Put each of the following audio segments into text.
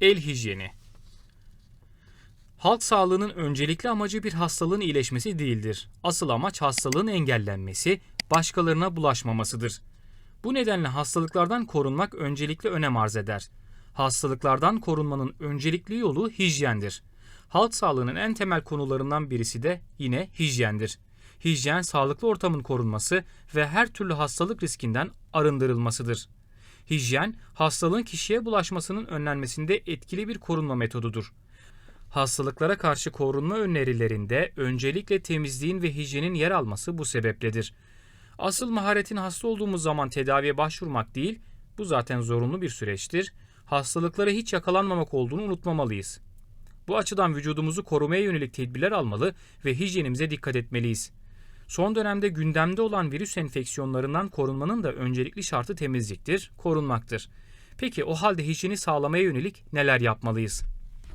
El hijyeni. Halk sağlığının öncelikli amacı bir hastalığın iyileşmesi değildir. Asıl amaç hastalığın engellenmesi, başkalarına bulaşmamasıdır. Bu nedenle hastalıklardan korunmak öncelikli önem arz eder. Hastalıklardan korunmanın öncelikli yolu hijyendir. Halk sağlığının en temel konularından birisi de yine hijyendir. Hijyen, sağlıklı ortamın korunması ve her türlü hastalık riskinden arındırılmasıdır. Hijyen, hastalığın kişiye bulaşmasının önlenmesinde etkili bir korunma metodudur. Hastalıklara karşı korunma önerilerinde öncelikle temizliğin ve hijyenin yer alması bu sebepledir. Asıl maharetin hasta olduğumuz zaman tedaviye başvurmak değil, bu zaten zorunlu bir süreçtir. Hastalıklara hiç yakalanmamak olduğunu unutmamalıyız. Bu açıdan vücudumuzu korumaya yönelik tedbirler almalı ve hijyenimize dikkat etmeliyiz. Son dönemde gündemde olan virüs enfeksiyonlarından korunmanın da öncelikli şartı temizliktir, korunmaktır. Peki o halde hijyeni sağlamaya yönelik neler yapmalıyız?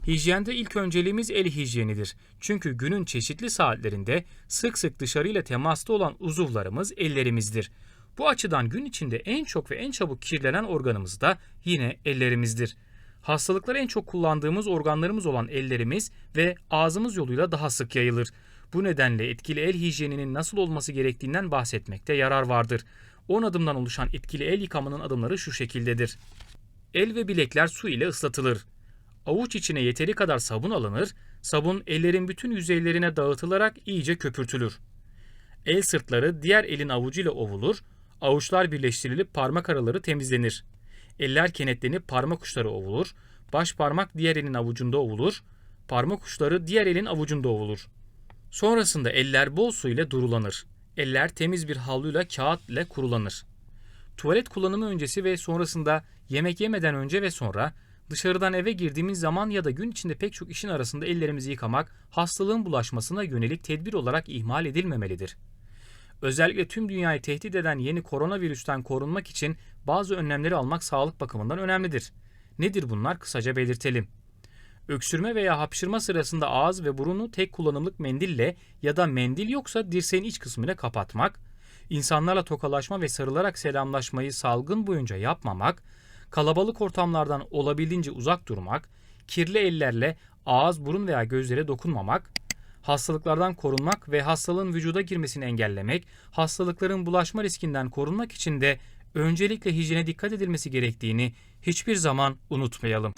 Hijyende ilk önceliğimiz el hijyenidir. Çünkü günün çeşitli saatlerinde sık sık dışarıyla temasta olan uzuvlarımız ellerimizdir. Bu açıdan gün içinde en çok ve en çabuk kirlenen organımız da yine ellerimizdir. Hastalıkları en çok kullandığımız organlarımız olan ellerimiz ve ağzımız yoluyla daha sık yayılır. Bu nedenle etkili el hijyeninin nasıl olması gerektiğinden bahsetmekte yarar vardır. 10 adımdan oluşan etkili el yıkamanın adımları şu şekildedir. El ve bilekler su ile ıslatılır. Avuç içine yeteri kadar sabun alınır, sabun ellerin bütün yüzeylerine dağıtılarak iyice köpürtülür. El sırtları diğer elin avucuyla ovulur, avuçlar birleştirilip parmak araları temizlenir. Eller kenetlenip parmak uçları ovulur, baş parmak diğer elin avucunda ovulur, parmak uçları diğer elin avucunda ovulur. Sonrasında eller bol su ile durulanır. Eller temiz bir havluyla kağıt ile kurulanır. Tuvalet kullanımı öncesi ve sonrasında yemek yemeden önce ve sonra dışarıdan eve girdiğimiz zaman ya da gün içinde pek çok işin arasında ellerimizi yıkamak hastalığın bulaşmasına yönelik tedbir olarak ihmal edilmemelidir. Özellikle tüm dünyayı tehdit eden yeni koronavirüsten korunmak için bazı önlemleri almak sağlık bakımından önemlidir. Nedir bunlar kısaca belirtelim. Öksürme veya hapşırma sırasında ağız ve burunu tek kullanımlık mendille ya da mendil yoksa dirseğin iç kısmıyla kapatmak, insanlarla tokalaşma ve sarılarak selamlaşmayı salgın boyunca yapmamak, kalabalık ortamlardan olabildiğince uzak durmak, kirli ellerle ağız, burun veya gözlere dokunmamak, hastalıklardan korunmak ve hastalığın vücuda girmesini engellemek, hastalıkların bulaşma riskinden korunmak için de öncelikle hijyene dikkat edilmesi gerektiğini hiçbir zaman unutmayalım.